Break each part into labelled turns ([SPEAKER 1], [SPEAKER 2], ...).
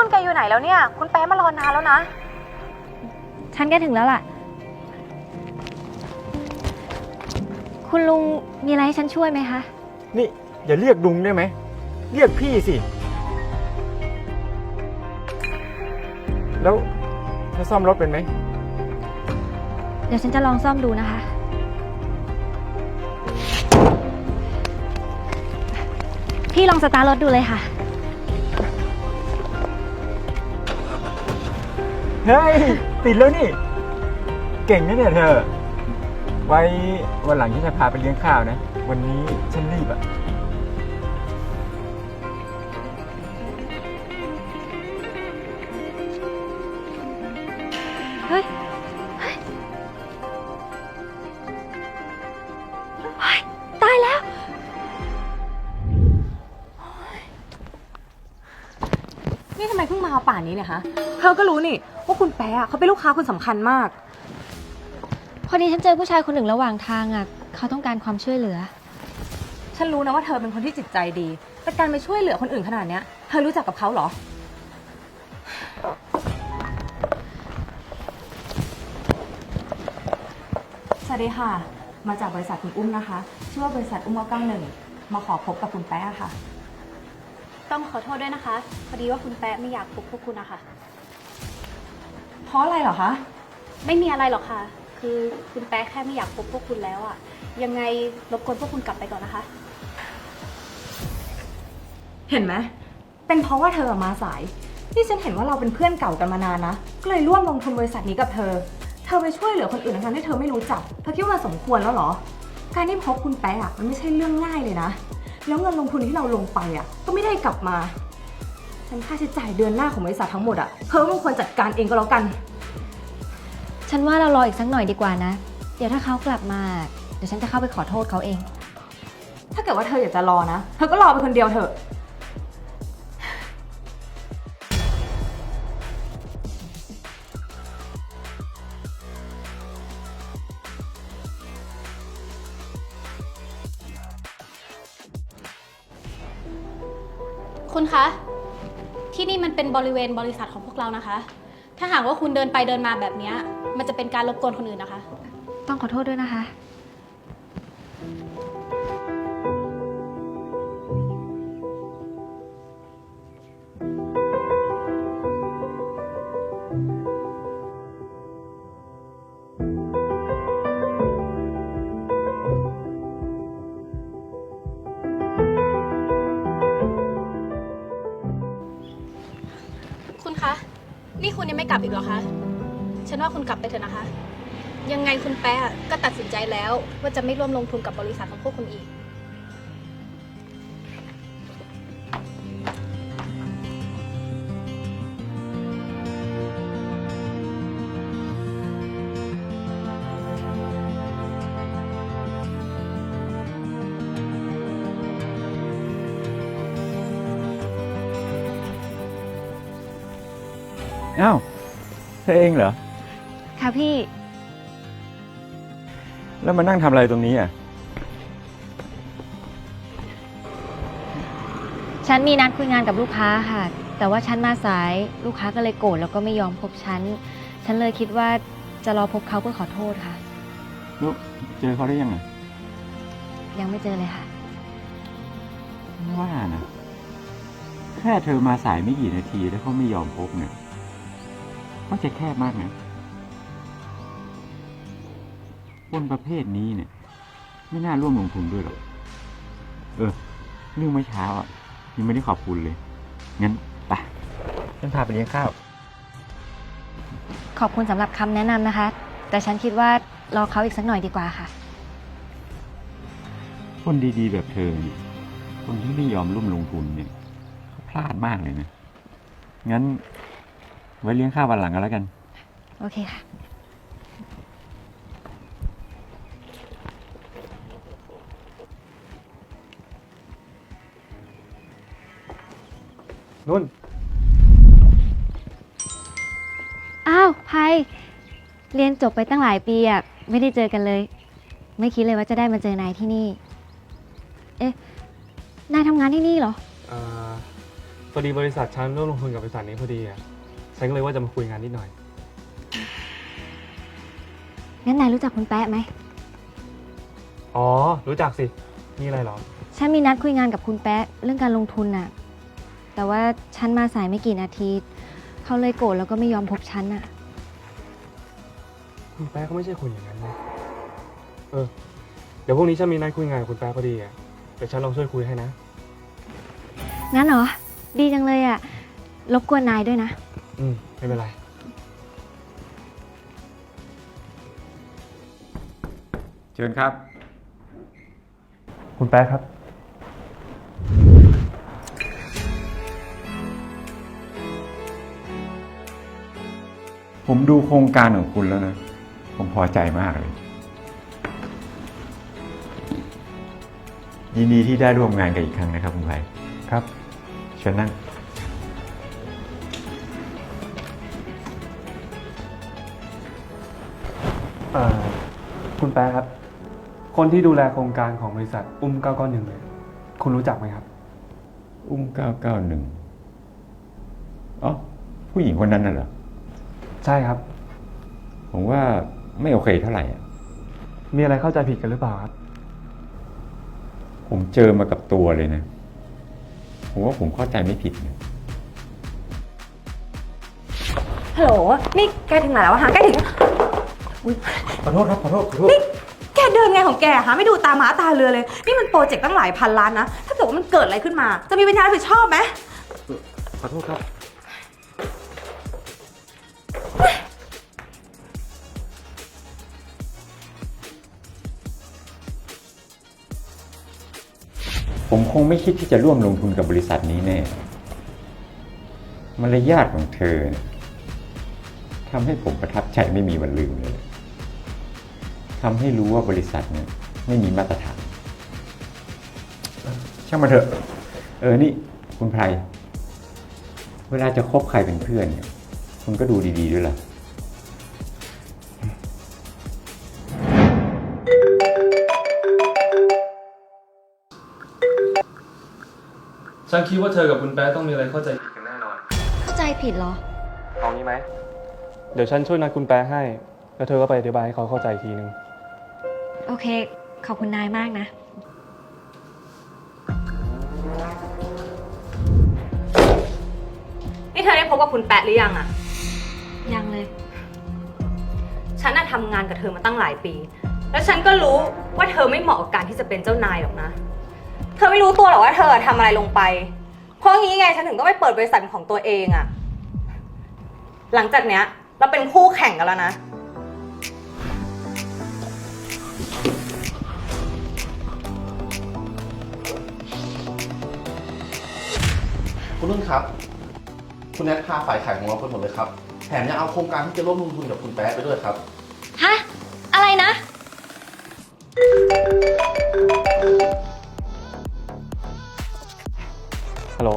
[SPEAKER 1] นุ่นแกอยู่ไหนแล้วเนี่ย คุณแป๊ะมารอนานแล้วนะ
[SPEAKER 2] ฉันก็ถึงแล้วล่ะ คุณลุงมีอะไรให้ฉันช่วยไหมคะ
[SPEAKER 3] นี่อย่าเรียกลุงได้ไหม เรียกพี่สิ แล้วเธอซ่อมรถเป็นไหม
[SPEAKER 2] เดี๋ยวฉันจะลองซ่อมดูนะคะ พี่ลองสตาร์ทรถดูเลยค่ะ
[SPEAKER 3] เฮ้ย ติดแล้วนี่ เก่งนะเนี่ยเธอ ไว้วันหลังฉันจะพาไปเลี้ยงข้าวนะ วันนี้ฉันรีบอะ
[SPEAKER 2] เฮ้ยเฮ้ยเฮ้ย ตายแล้ว
[SPEAKER 1] นี่ทำไมเพิ่งมาป่านนี้เนี่ยฮะเธอก็รู้นี่ ว่าคุณแป๊ะอะเขาเป็นลูกค้าคนสำคัญมาก
[SPEAKER 2] พอดีฉันเจอผู้ชายคนหนึ่งระหว่างทางอะเขาต้องการความช่วยเหลือ
[SPEAKER 1] ฉันรู้นะว่าเธอเป็นคนที่จิตใจดี แต่การไปช่วยเหลือคนอื่นขนาดเนี้ย เธอรู้จักกับเขาเหรอ สวัสดีค่ะ มาจากบริษัทคุณอุ้มนะคะ ชื่อว่าบริษัทอุ้มเก้าหนึ่ง มาขอพบกับคุณแป๊ะค่ะ
[SPEAKER 4] ต้องขอโทษด้วยนะคะ พอดีว่าคุณแป๊ะไม่อยากพบพวกคุณนะคะ
[SPEAKER 1] เพราะอะไรเหรอคะ
[SPEAKER 4] ไม่มีอะไรหรอกค่ะ คือคุณแป๊ะแค่ไม่อยากพบพวกคุณแล้วอะยังไงรบกวนพวกคุณกลับไปก่อนนะคะ
[SPEAKER 1] เห็นไหม เป็นเพราะว่าเธอมาสาย นี่ฉันเห็นว่าเราเป็นเพื่อนเก่ากันมานานนะ ก็เลยร่วมลงทุนบริษัทนี้กับเธอ เธอไปช่วยเหลือคนอื่นทั้งๆที่เธอไม่รู้จัก เธอคิดว่ามันสมควรแล้วเหรอ การที่พบคุณแป๊ะอะมันไม่ใช่เรื่องง่ายเลยนะ แล้วเงินลงทุนที่เราลงไปอะก็ไม่ได้กลับมา ฉันค่าใช้จ่ายเดือนหน้าของบริษัททั้งหมดอะเธอต้องควรจัดการเองก็แล้วกัน
[SPEAKER 2] ฉันว่าเรารออีกสักหน่อยดีกว่านะ เดี๋ยวถ้าเขากลับมา เดี๋ยวฉันจะเข้าไปขอโทษเขาเอง
[SPEAKER 1] ถ้าเกิดว่าเธออยากจะรอนะ เธอก็รอไปคนเดียวเถอะ
[SPEAKER 4] คุณคะ บริเวณบริษัทของพวกเรานะคะ ถ้าหากว่าคุณเดินไปเดินมาแบบเนี้ยมันจะเป็นการรบกวนคนอื่นนะคะ
[SPEAKER 2] ต้องขอโทษด้วยนะ
[SPEAKER 4] คะ นี่คุณยังไม่กลับอีกเหรอคะ ฉันว่าคุณกลับไปเถอะนะคะ ยังไงคุณแป๊ะก็ตัดสินใจแล้วว่าจะไม่ร่วมลงทุนกับบริษัทของพวกคุณอีก
[SPEAKER 3] อ้าวเธอเองเหรอ
[SPEAKER 2] ค่ะพี่
[SPEAKER 3] แล้วมานั่งทำอะไรตรงนี้อะ
[SPEAKER 2] ฉันมีนัดคุยงานกับลูกค้าค่ะ แต่ว่าฉันมาสายลูกค้าก็เลยโกรธแล้วก็ไม่ยอมพบฉัน ฉันเลยคิดว่าจะรอพบเขาเพื่อขอโทษค่ะ
[SPEAKER 3] แล้วเจอเขาได้ยังไง
[SPEAKER 2] ยังไม่เจอเลยค่ะ
[SPEAKER 3] ว่านะ แค่เธอมาสายไม่กี่นาทีแล้วเขาไม่ยอมพบเนี่ย เขาใจะแคบมากนะคนประเภทนี้เนี่ย ไม่น่าร่วมลงทุนด้วยหรอก เออ เรื่องเมื่อเช้าอะยังไม่ได้ขอบคุณเลย งั้นไปฉันพาไปเลี้ยงข้าว
[SPEAKER 2] ขอบคุณสำหรับคำแนะนำนะคะ แต่ฉันคิดว่ารอเขาอีกสักหน่อยดีกว่าค่ะ
[SPEAKER 3] คนดีๆแบบเธอเนี่ยคนที่ไม่ยอมร่วมลงทุนเนี่ยเขาพลาดมากเลยนะ งั้น ไว้เลี้ยงข้าววันหลังกันแล้วกัน
[SPEAKER 2] โอเคค่ะ
[SPEAKER 3] นุ่น
[SPEAKER 2] อ้าวภัยเรียนจบไปตั้งหลายปีอะไม่ได้เจอกันเลย ไม่คิดเลยว่าจะได้มาเจอนายที่นี่ เอ๊ะ นายทำงานที่นี่เหรอ
[SPEAKER 3] เอ่อ
[SPEAKER 5] พอดีบริษัทฉันร่วมลงทุนกับบริษัทนี้พอดีอะ ฉันก็เลยว่าจะมาคุยงานนิดหน่อย
[SPEAKER 2] งั้นนายรู้จักคุณแป๊ะไหม
[SPEAKER 5] อ๋อ รู้จักสินี่อะไรเหรอ
[SPEAKER 2] ฉันมีนัดคุยงานกับคุณแป๊ะเรื่องการลงทุนน่ะ แต่ว่าฉันมาสายไม่กี่นาที เขาเลยโกรธแล้วก็ไม่ยอมพบฉันน่ะ
[SPEAKER 5] คุณแป๊ะก็ไม่ใช่คนอย่างนั้นนะเออ เดี๋ยวพรุ่งนี้ฉันมีนัดคุยงานกับคุณแป๊ะพอดีอะเดี๋ยวฉันลองช่วยคุยให้นะ
[SPEAKER 2] งั้นเหรอ ดีจังเลยอะ รบกวนนายด้วยนะ
[SPEAKER 5] อืม ไม่เป็นไร
[SPEAKER 3] เชิญครับ
[SPEAKER 5] คุณแป๊ะครับ
[SPEAKER 3] ผมดูโครงการของคุณแล้วนะ ผมพอใจมากเลย ยินดีที่ได้ร่วมงานกันอีกครั้งนะครับคุณไผ่
[SPEAKER 5] ครับ
[SPEAKER 3] เชิญนั่ง
[SPEAKER 5] เอ่อคุณแป๊ะครับ คนที่ดูแลโครงการของบริษัท อุ้ม991เนี่ยคุณรู้จักไหมครับ
[SPEAKER 3] อุ้มเก้าเก้าหนึ่งอ๋อผู้หญิงคนนั้นน่ะเหรอ
[SPEAKER 5] ใช่ครับ
[SPEAKER 3] ผมว่าไม่โอเคเท่าไหร่อะ
[SPEAKER 5] มีอะไรเข้าใจผิดกันหรือเปล่าครับ
[SPEAKER 3] ผมเจอมากับตัวเลยนะ ผมว่าผมเข้าใจไม่ผิดนะ
[SPEAKER 1] ฮัลโหล นี่แกถึงไหนแล้วอะฮะแกถึง
[SPEAKER 3] ขอโทษครับขอโทษขอโทษ
[SPEAKER 1] แกเดินไงของแกฮะไม่ดูตาม้าตาเรือเลย นี่มันโปรเจกต์ตั้งหลายพันล้านนะ ถ้าเกิดว่ามันเกิดอะไรขึ้นมา จะมีปัญญารับผิดชอบไหม
[SPEAKER 3] ขอโทษครับ ผมคงไม่คิดที่จะร่วมลงทุนกับบริษัทนี้แน่มารยาทของเธอเนี่ยทำให้ผมประทับใจไม่มีวันลืมเลย ทำให้รู้ว่าบริษัทเนี่ยไม่มีมาตรฐานเอ้อช่างมาเถอะ เออนี่คุณไพรเวลาจะคบใครเป็นเพื่อนเนี่ย คุณก็ดูดีๆด้วยล่ะ
[SPEAKER 5] ฉันคิดว่าเธอกับคุณแป๊ะต้องมีอะไรเข้าใจผิดกันแน่นอน
[SPEAKER 2] เข้าใจผิดเหรอ
[SPEAKER 5] เอางี้ไหม เดี๋ยวฉันช่วยนัดคุณแป๊ะให้ แล้วเธอก็ไปอธิบายให้เขาเข้าใจอีกทีนึง
[SPEAKER 2] โอเค ขอบคุณนายมากนะ
[SPEAKER 1] นี่เธอได้พบกับคุณแปะหรือยังอะ
[SPEAKER 2] ยังเลย
[SPEAKER 1] ฉันน่ะทำงานกับเธอมาตั้งหลายปี แล้วฉันก็รู้ว่าเธอไม่เหมาะกับการที่จะเป็นเจ้านายหรอกนะ เธอไม่รู้ตัวหรอกว่าเธอทำอะไรลงไป เพราะงี้ไงฉันถึงก็ไม่เปิดบริษัทเป็นของตัวเองอะหลังจากเนี้ย เราเป็นคู่แข่งกันแล้วนะ
[SPEAKER 6] นุ่นครับ คุณแนทพาฝ่ายขายของเราไปหมดเลยครับ แถมยังเอาโครงการที่จะร่วมลงทุนกับคุณแป๊ะไปด้วยครับ
[SPEAKER 2] ฮะ อะไรนะ
[SPEAKER 5] ฮัลโหล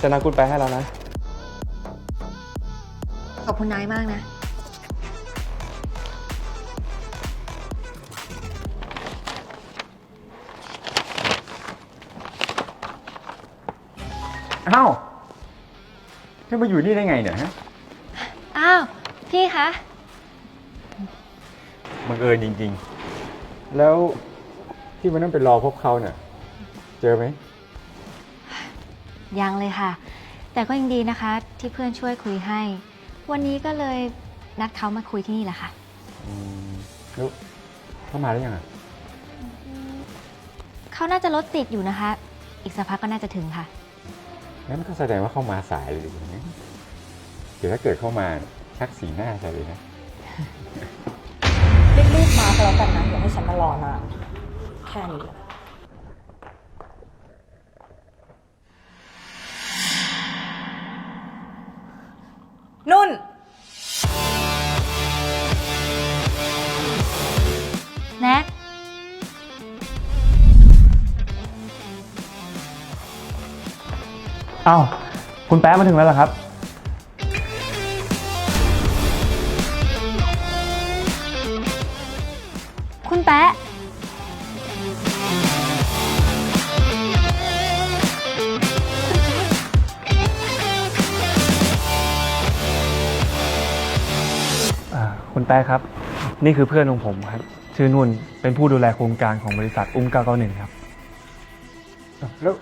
[SPEAKER 5] จะนัดคุณแป๊ะให้แล้วนะ
[SPEAKER 2] ขอบคุณนายมากนะ
[SPEAKER 3] อ้าวเธอมาอยู่นี่ได้ไงเนี่ยฮะ
[SPEAKER 2] อ้าวพี่คะ
[SPEAKER 3] บังเอิญจริง ๆ แล้วที่วันนั้นไปรอพบเขาเนี่ยเจอไหม
[SPEAKER 2] ยังเลยค่ะ แต่ก็ยังดีนะคะ ที่เพื่อนช่วยคุยให้ วันนี้ก็เลยนัดเขามาคุยที่นี่แหละค่ะ
[SPEAKER 3] อืมแล้วเข้ามาได้ยังอะ
[SPEAKER 2] เขาน่าจะรถติดอยู่นะคะ อีกสักพักก็น่าจะถึงค่ะ
[SPEAKER 3] งั้นก็แสดงว่าเข้ามาสายเลยดิเนี่ยเดี๋ยวถ้าเกิดเข้ามาชักสีหน้าใส่เลยนะ
[SPEAKER 1] รีบๆมาก็แล้วกันนะอย่าให้ฉันมารอนานแค่นี้แหละ
[SPEAKER 5] อ้าวคุณแป๊ะมาถึงแล้วเหรอครับ
[SPEAKER 2] คุณแป๊ะ อ่า
[SPEAKER 5] คุณแป๊ะครับ นี่คือเพื่อนของผมครับ ชื่อนุ่นเป็นผู้ดูแลโครงการของบริษัทอุ้ม991ครับ
[SPEAKER 3] แล้ว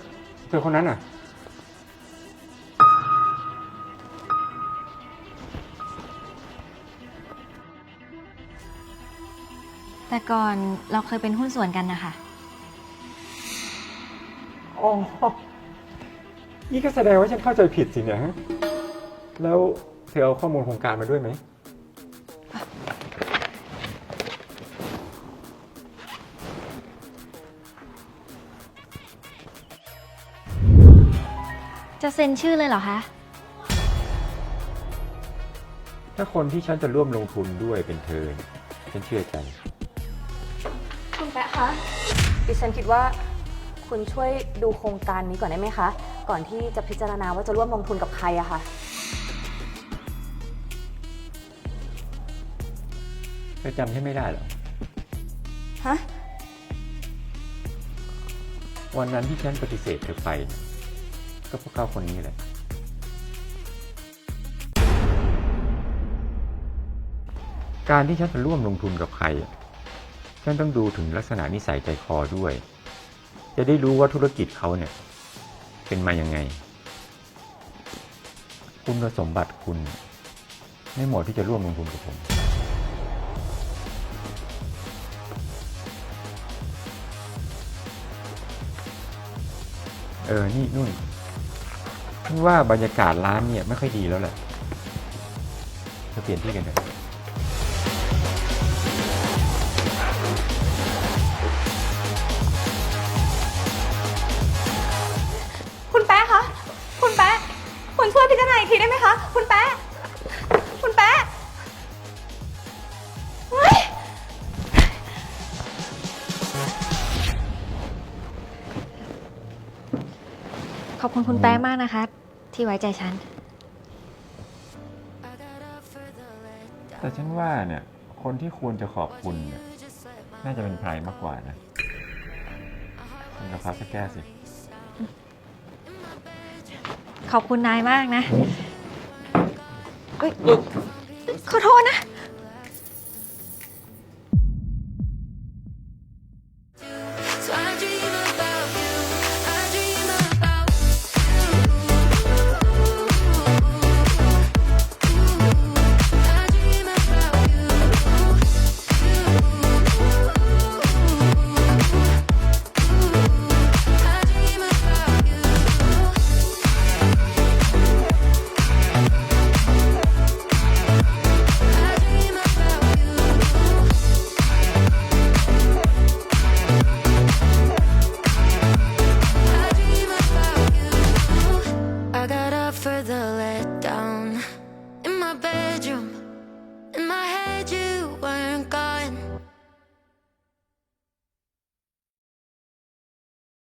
[SPEAKER 3] เธอคนนั้นอะ
[SPEAKER 2] แต่ก่อนเราเคยเป็นหุ้นส่วนกันนะคะ
[SPEAKER 3] อ๋อ นี่ก็แสดงว่าฉันเข้าใจผิดสิเนี่ยฮะแล้วเธอเอาข้อมูลโครงการมาด้วยไหม
[SPEAKER 2] จะเซ็นชื่อเลยเหรอคะ
[SPEAKER 3] ถ้าคนที่ฉันจะร่วมลงทุนด้วยเป็นเธอเนี่ยฉันเชื่อใจ
[SPEAKER 1] คุณแปะคะดิฉันคิดว่าคุณช่วยดูโครงการนี้ก่อนได้ไหมคะ ก่อนที่จะพิจารณาว่าจะร่วมลงทุนกับใครอะค่ะ
[SPEAKER 3] เธอจำฉันไม่ได้เหรอ
[SPEAKER 1] ฮะ
[SPEAKER 3] วันนั้นที่ฉันปฏิเสธเธอไปเนี่ยก็เพราะเขาคนนี้แหละ การที่ฉันจะร่วมลงทุนกับใครอะ ฉันต้องดูถึงลักษณะนิสัยใจคอด้วย จะได้รู้ว่าธุรกิจเขาเนี่ยเป็นมายังไง คุณสมบัติคุณ ไม่เหมาะที่จะร่วมลงทุนกับผมเออ นี่นุ่นว่าบรรยากาศร้านเนี่ยไม่ค่อยดีแล้วแหละจะเปลี่ยนที่กันเถอะ
[SPEAKER 1] ช่วยพิจารณาอีกทีได้ไหมคะ คุณแป๊ะ คุณแป๊ะเฮ้ย
[SPEAKER 2] ขอบคุณคุณแป๊ะมากนะคะ ที่ไว้ใจฉัน
[SPEAKER 3] แต่ฉันว่าเนี่ย คนที่ควรจะขอบคุณเนี่ย น่าจะเป็นไพรมากกว่านะคุณกระพับสักแก้สิ
[SPEAKER 2] ขอบคุณนายมากนะเอ้ยขอโทษนะ